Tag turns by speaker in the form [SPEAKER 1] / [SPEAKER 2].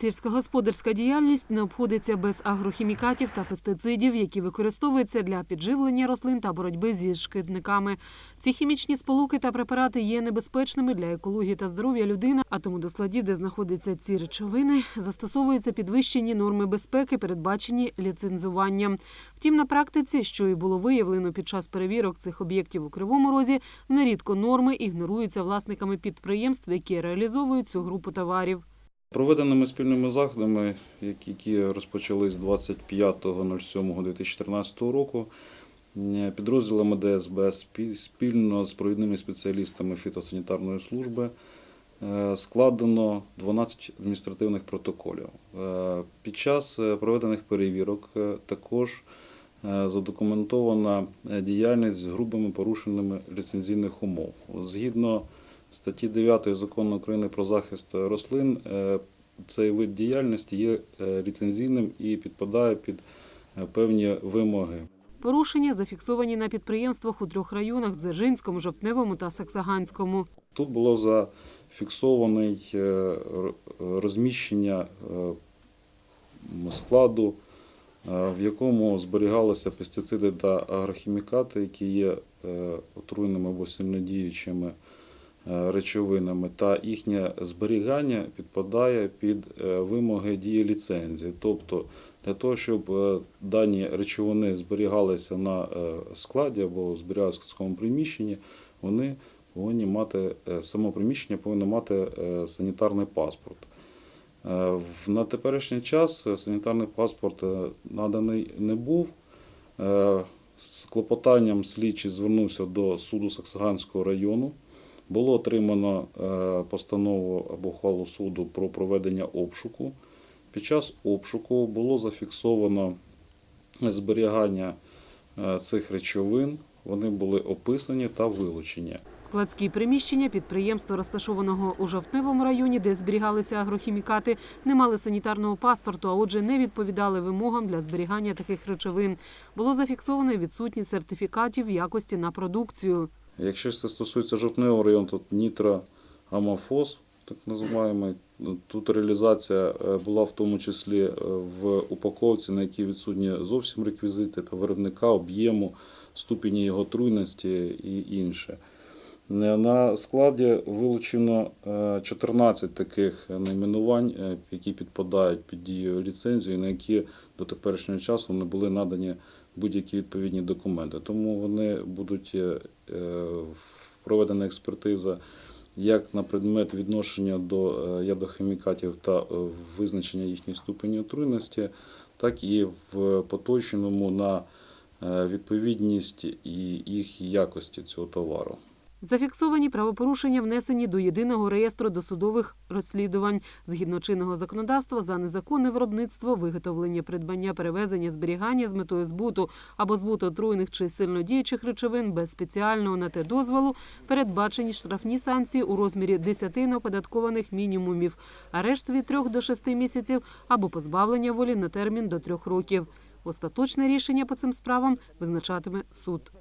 [SPEAKER 1] Сільськогосподарська діяльність не обходиться без агрохімікатів та пестицидів, які використовуються для підживлення рослин та боротьби зі шкідниками. Ці хімічні сполуки та препарати є небезпечними для екології та здоров'я людини, а тому до складів, де знаходяться ці речовини, застосовуються підвищені норми безпеки, передбачені ліцензуванням. Втім, на практиці, що і було виявлено під час перевірок цих об'єктів у Кривому Розі, нерідко норми ігноруються власниками підприємств, які реалізовують цю групу товарів.
[SPEAKER 2] Проведеними спільними заходами, які- розпочались 25.07.2014 року, е, підрозділами ДСБ спі- спільно з провідними спеціалістами фітосанітарної служби е, складено 12 адміністративних протоколів. Е, Під час проведених перевірок також задокументована діяльність з грубими порушеннями ліцензійних умов. Згідно статті 9 Закону України про захист рослин, е, цей вид діяльності є е, ліцензійним і підпадає під е, певні вимоги.
[SPEAKER 1] Порушення зафіксовані на підприємствах у трьох районах – Дзержинському, Жовтневому та Саксаганському.
[SPEAKER 2] Тут було зафіксований е, розміщення складу, в якому зберігалися пестициди та агрохімікати, які є отруйними або сильнодіючими речовинами, та їхнє зберігання підпадає під е, вимоги дії ліцензії. Тобто для того, щоб е, дані речовини зберігалися на е, складі або зберігалися в складському приміщенні, вони повинні мати е, само приміщення повинно мати е, санітарний паспорт. Е, На теперішній час е, санітарний паспорт е, наданий не був. Е, З клопотанням слідчий звернувся до суду Саксаганського району. Було отримано е, постанову або ухвалу суду про проведення обшуку. Під час обшуку було зафіксовано зберігання е, цих речовин. Вони були описані та вилучені.
[SPEAKER 1] Складські приміщення підприємства, розташованого у Жовтневому районі, де зберігалися агрохімікати, не мали санітарного паспорту, а отже не відповідали вимогам для зберігання таких речовин. Було зафіксовано відсутність сертифікатів якості на продукцію.
[SPEAKER 2] Якщо це стосується жовтневого району, то нітроамофос, так називаємо. Тут реалізація е, була в тому числі е, в упаковці, на якій відсутні зовсім реквізити та виробника, об'єму, ступені його труйності і інше. Е, На складі вилучено е, 14 таких найменувань, які підпадають під дію ліцензії, на які до теперішнього часу не були надані будь-які відповідні документи. Тому вони будуть е, е, проведена експертиза як на предмет відношення до е, ядохімікатів та визначення їхньої ступені отруйності, так і в поточному на відповідність і їх якості цього товару.
[SPEAKER 1] Зафіксовані правопорушення внесені до єдиного реєстру досудових розслідувань згідно чинного законодавства за незаконне виробництво, виготовлення, придбання, перевезення, зберігання з метою збуту або збуту отруйних чи сильнодіючих речовин без спеціального на те дозволу передбачені штрафні санкції у розмірі 10 неоподаткованих мінімумів, арешт від 3 до 6 місяців або позбавлення волі на термін до 3 років. Остаточне рішення по цим справам визначатиме суд.